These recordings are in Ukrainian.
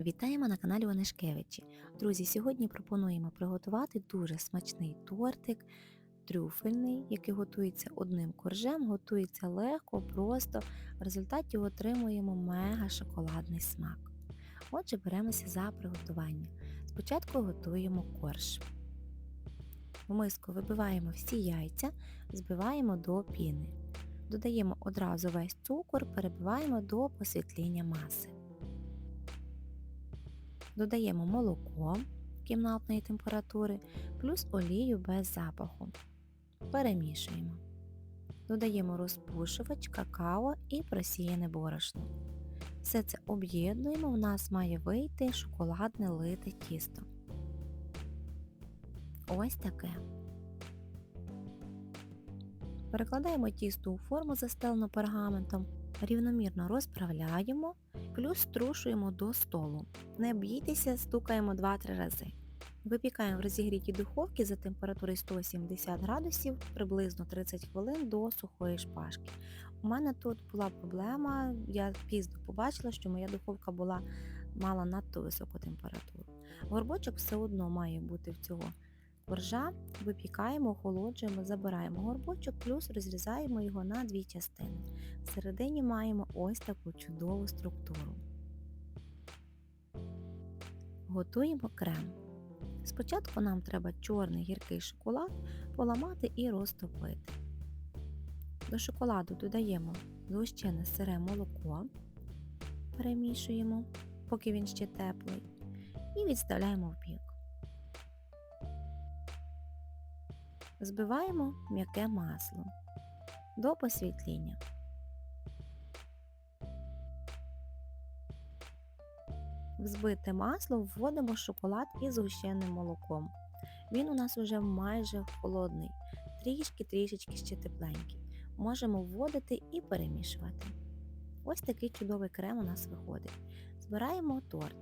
Вітаємо на каналі Онешкевичі. Друзі, сьогодні пропонуємо приготувати дуже смачний тортик, трюфельний, який готується одним коржем, готується легко, просто. В результаті отримуємо мега шоколадний смак. Отже, беремося за приготування. Спочатку готуємо корж. В миску вибиваємо всі яйця, збиваємо до піни. Додаємо одразу весь цукор, перебиваємо до посвітління маси. Додаємо молоко кімнатної температури плюс олію без запаху. Перемішуємо. Додаємо розпушувач, какао і просіяне борошно. Все це об'єднуємо, в нас має вийти шоколадне лите тісто. Ось таке. Перекладаємо тісто у форму, застелену пергаментом, рівномірно розправляємо, плюс струшуємо до столу. Не бійтеся, стукаємо 2-3 рази. Випікаємо в розігрітій духовці за температурою 170 градусів приблизно 30 хвилин до сухої шпажки. У мене тут була проблема, я пізно побачила, що моя духовка була мала надто високу температуру. Горбочок все одно має бути в цього коржа, випікаємо, охолоджуємо, забираємо горбочок, плюс розрізаємо його на дві частини. Всередині маємо ось таку чудову структуру. Готуємо крем. Спочатку нам треба чорний гіркий шоколад поламати і розтопити. До шоколаду додаємо згущене сире молоко, перемішуємо, поки він ще теплий, і відставляємо в бік. Збиваємо м'яке масло до посвітління. В збите масло вводимо шоколад із згущеним молоком. Він у нас вже майже холодний, трішки-трішечки ще тепленький. Можемо вводити і перемішувати. Ось такий чудовий крем у нас виходить. Збираємо торт,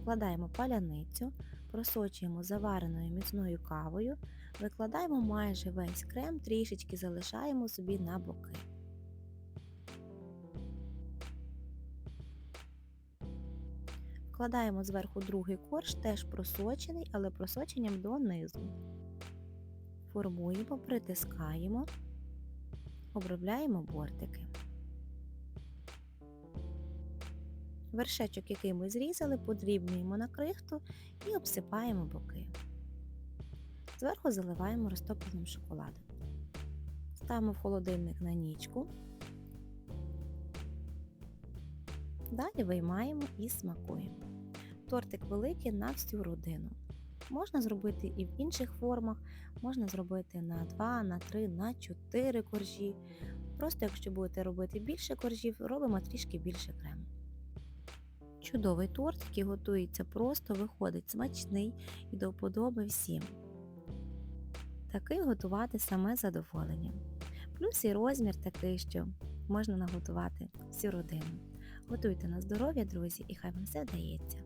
вкладаємо паляницю, просочуємо завареною міцною кавою, викладаємо майже весь крем, трішечки залишаємо собі на боки. Вкладаємо зверху другий корж, теж просочений, але просоченням донизу. Формуємо, притискаємо, обробляємо бортики. Вершечок, який ми зрізали, подрібнюємо на крихту і обсипаємо боки. Зверху заливаємо розтопленим шоколадом. Ставимо в холодильник на нічку. Далі виймаємо і смакуємо. Тортик великий на всю родину. Можна зробити і в інших формах, можна зробити на 2, на 3, на 4 коржі. Просто якщо будете робити більше коржів, робимо трішки більше крему. Чудовий торт, який готується просто, виходить смачний і до вподоби всім. Такий готувати саме задоволення. Плюс і розмір такий, що можна наготувати всю родину. Готуйте на здоров'я, друзі, і хай вам все вдається!